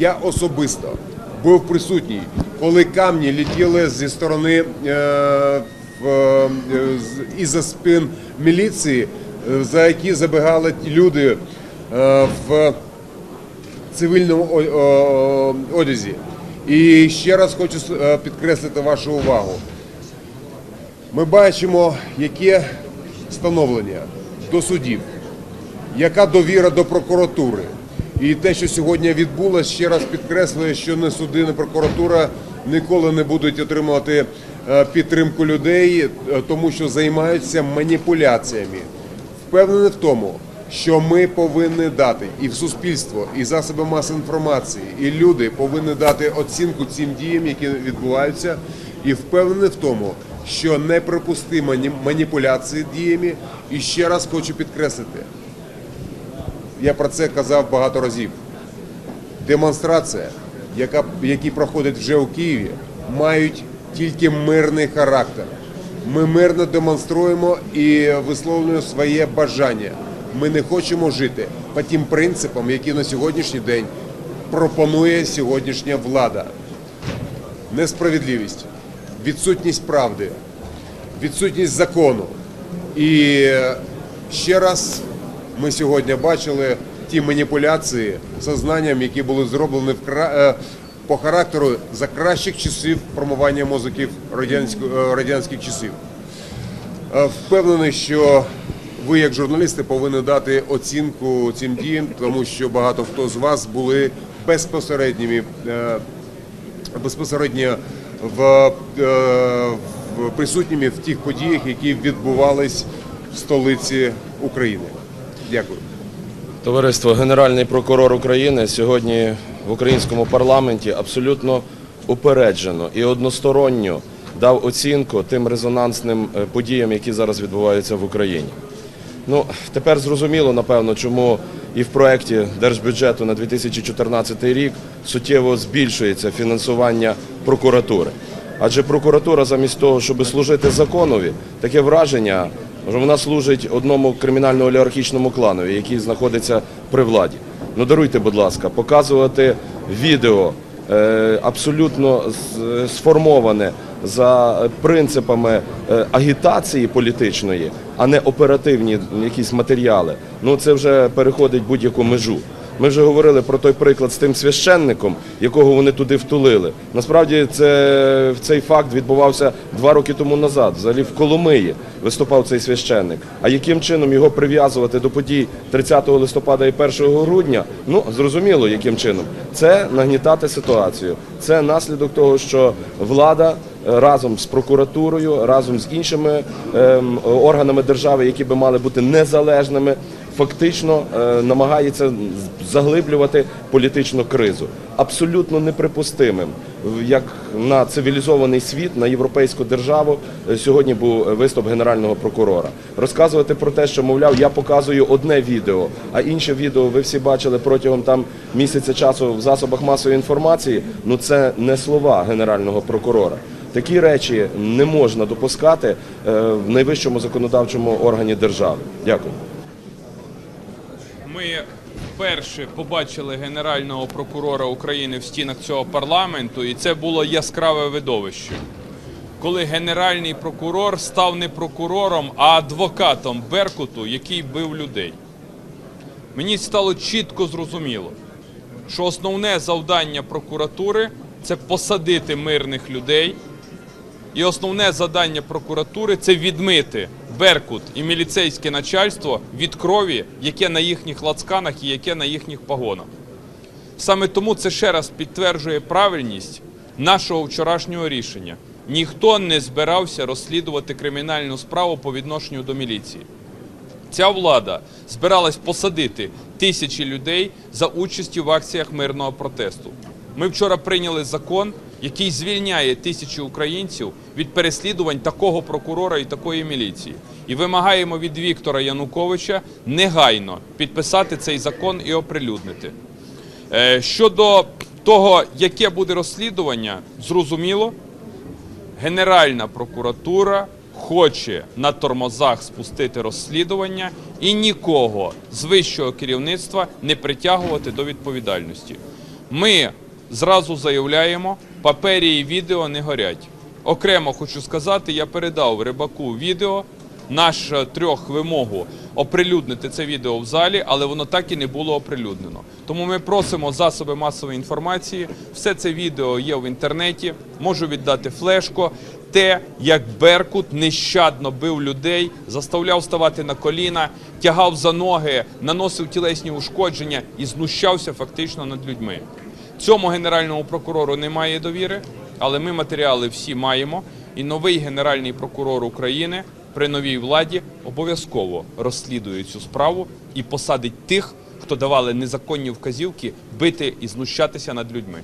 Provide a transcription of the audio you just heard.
Я особисто був присутній, коли камні летіли зі сторони е, е, з- із-за спин міліції, е, за які забігали люди е, в цивільному одязі. І ще раз хочу е, підкреслити вашу увагу. Ми бачимо, яке становлення до судів, яка довіра до прокуратури. І те, що сьогодні відбулося, ще раз підкреслює, що не суди, не прокуратура ніколи не будуть отримувати е, підтримку людей, е, тому що займаються маніпуляціями. Впевнений в тому, що ми повинні дати і в суспільство, і засоби масової інформації, і люди повинні дати оцінку цим діям, які відбуваються, і впевнений в тому, що неприпустимо маніпуляції діями. І ще раз хочу підкреслити, я про це казав багато разів. Демонстрація, яка, які проходять вже у Києві, мають тільки мирний характер. Ми мирно демонструємо і висловлюємо своє бажання. Ми не хочемо жити по тим принципам, які на сьогоднішній день пропонує сьогоднішня влада. Несправедливість, відсутність правди, відсутність закону. І ще раз ми сьогодні бачили ті маніпуляції сознанням, які були зроблені в е, по характеру за кращих часів формування музиків е, радянських часів. Е, Впевнений, що ви, як журналісти, повинні дати оцінку цим діям, тому що багато хто з вас були безпосередніми безпосередньо в, в присутніми в тих подіях, які відбувались в столиці України. Дякую. Товариство Генеральний прокурор України сьогодні в українському парламенті абсолютно упереджено і односторонньо дав оцінку тим резонансним е, подіям, які зараз відбуваються в Україні. Ну, тепер зрозуміло, напевно, чому і в проєкті держбюджету на 2014 рік суттєво збільшується фінансування прокуратури. Адже прокуратура замість того, щоб служити законові, таке враження, вона служить одному кримінально-олігархічному кланові, який знаходиться при владі. Ну даруйте, будь ласка, показувати відео е, абсолютно сформоване за принципами е, агітації політичної, а не оперативні якісь матеріали. Ну це вже переходить будь-яку межу. Ми вже говорили про той приклад з тим священником, якого вони туди втулили. Насправді це цей факт відбувався два роки тому назад. Взагалі в Коломиї виступав цей священник. А яким чином його прив'язувати до подій 30 листопада і 1 грудня? Ну зрозуміло, яким чином це нагнітати ситуацію. Це наслідок того, що влада е, разом з прокуратурою, разом з іншими ем, органами держави, які би мали бути незалежними фактично е, намагається заглиблювати політичну кризу. Абсолютно неприпустимим, як на цивілізований світ, на європейську державу е, сьогодні був виступ генерального прокурора. Розказувати про те, що мовляв, я показую одне відео, а інше відео ви всі бачили протягом там місяця часу в засобах масової інформації. Ну це не слова генерального прокурора. Такі речі не можна допускати е, в найвищому законодавчому органі держави. Дякую. Ми вперше побачили генерального прокурора України в стінах цього парламенту, і це було яскраве видовище. Коли генеральний прокурор став не прокурором, а адвокатом Беркуту, який бив людей. Мені стало чітко зрозуміло, що основне завдання прокуратури це посадити мирних людей. І основне завдання прокуратури це відмити Беркут і міліцейське начальство від крові, яке на їхніх лацканах і яке на їхніх погонах. Саме тому це ще раз підтверджує правильність нашого вчорашнього рішення. Ніхто не збирався розслідувати кримінальну справу по відношенню до міліції. Ця влада збиралась посадити тисячі людей за участю в акціях мирного протесту. Ми вчора прийняли закон, який звільняє тисячі українців від переслідувань такого прокурора і такої міліції. І вимагаємо від Віктора Януковича негайно підписати цей закон і оприлюднити. Е, Щодо того, яке буде розслідування, зрозуміло, Генеральна прокуратура хоче на тормозах спустити розслідування і нікого з вищого керівництва не притягувати до відповідальності. Ми зразу заявляємо, папері і відео не горять. Окремо хочу сказати, я передав рибаку відео, наш е, трьох вимогу оприлюднити це відео в залі, але воно так і не було оприлюднено. Тому ми просимо засоби масової інформації. Все це відео є в інтернеті. Можу віддати флешку. Те, як Беркут нещадно бив людей, заставляв ставати на коліна, тягав за ноги, наносив тілесні ушкодження і знущався фактично над людьми. Цьому генеральному прокурору немає довіри, але ми матеріали всі маємо. І новий генеральний прокурор України при новій владі обов'язково розслідує цю справу і посадить тих, хто давали незаконні вказівки бити і знущатися над людьми.